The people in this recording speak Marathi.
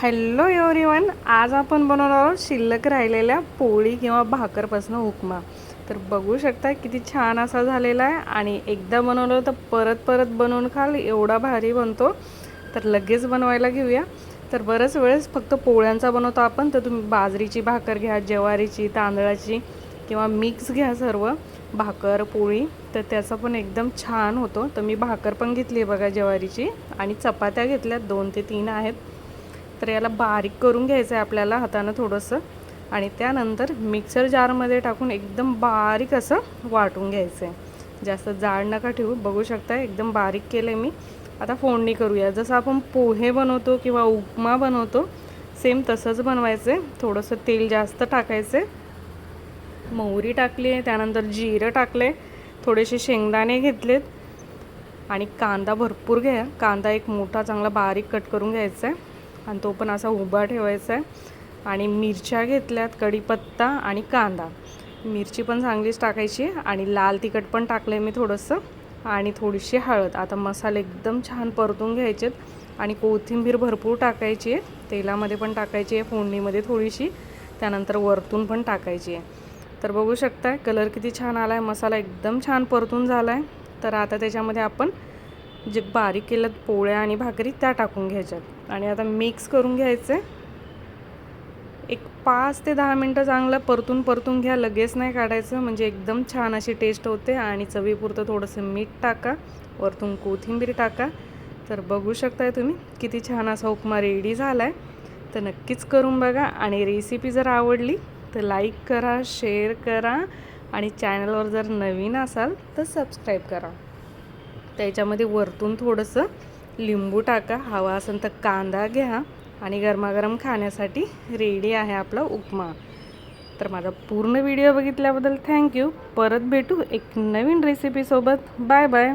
हॅलो एव्हरीवन आज आपण बनवणार आहोत शिल्लक राहिलेल्या पोळी किंवा भाकरपासून उपमा. तर बघू शकता किती छान असा झालेला आहे आणि एकदा बनवलं तर परत परत बनवून खाल एवढा भारी बनतो. तर लगेच बनवायला घेऊया. तर बरंच वेळेस फक्त पोळ्यांचा बनवतो आपण तर तुम्ही बाजरीची भाकर घ्या ज्वारीची तांदळाची किंवा मिक्स घ्या सर्व भाकर पोळी. तर त्याचा पण एकदम छान होतो. तर मी भाकर पण घेतली आहे बघा ज्वारीची आणि चपात्या घेतल्या दोन ते तीन आहेत. तर याला बारीक करून घ्यायचं आहे आपल्याला हातानं थोडंसं. आणि त्यानंतर मिक्सर जारमध्ये टाकून एकदम बारीक असं वाटून घ्यायचं आहे. जास्त जाड नका ठेवू. बघू शकता एकदम बारीक केलं आहे मी. आता फोडणी करूया. जसं आपण पोहे बनवतो किंवा उपमा बनवतो सेम तसंच बनवायचं आहे थोडंसं तेल जास्त टाकायचं मोहरी टाकली आहे. त्यानंतर जिरं टाकले थोडेसे शेंगदाणे घेतलेत. आणि कांदा भरपूर घ्या. कांदा एक मोठा चांगला बारीक कट करून घ्यायचा आहे. आणि तो पण असा उभा ठेवायचा आहे. आणि मिरच्या घेतल्यात कढीपत्ता आणि कांदा. मिरची पण चांगलीच टाकायची आणि लाल तिखट पण टाकलं आहे मी थोडंसं. आणि थोडीशी हळद. आता मसाले एकदम छान परतून घ्यायचेत. आणि कोथिंबीर भरपूर टाकायची आहे. तेलामध्ये पण टाकायची आहे फोडणीमध्ये थोडीशी. त्यानंतर वरतून पण टाकायची आहे. तर बघू शकता कलर किती छान आला आहे मसाला एकदम छान परतून झाला आहे तर आता त्याच्यामध्ये आपण जे बारीक केलं पोळ्या आणि भाकरी त्या टाकून घ्यायच्यात. आणि आता मिक्स करून घ्यायचं. एक पाच ते दहा मिनटं चांगलं परतून परतून घ्या लगेच नाही काढायचं. म्हणजे एकदम छान अशी टेस्ट होते. आणि चवीपुरतं थोडंसं मीठ टाका. वरतून कोथिंबीर टाका. तर बघू शकताय तुम्ही किती छान असा उपमा रेडी झाला आहे तर नक्कीच करून बघा. आणि रेसिपी जर आवडली तर लाईक करा शेअर करा. आणि चॅनलवर जर नवीन असाल तर सबस्क्राईब करा. त्याच्यामध्ये वरतून थोडंसं लिंबू टाका. हवा असेल तर कांदा घ्या आणि गरमागरम खाण्यासाठी रेडी आहे आपला उपमा. तर माझा पूर्ण व्हिडिओ बघितल्याबद्दल थँक्यू परत भेटू एक नवीन रेसिपीसोबत बाय बाय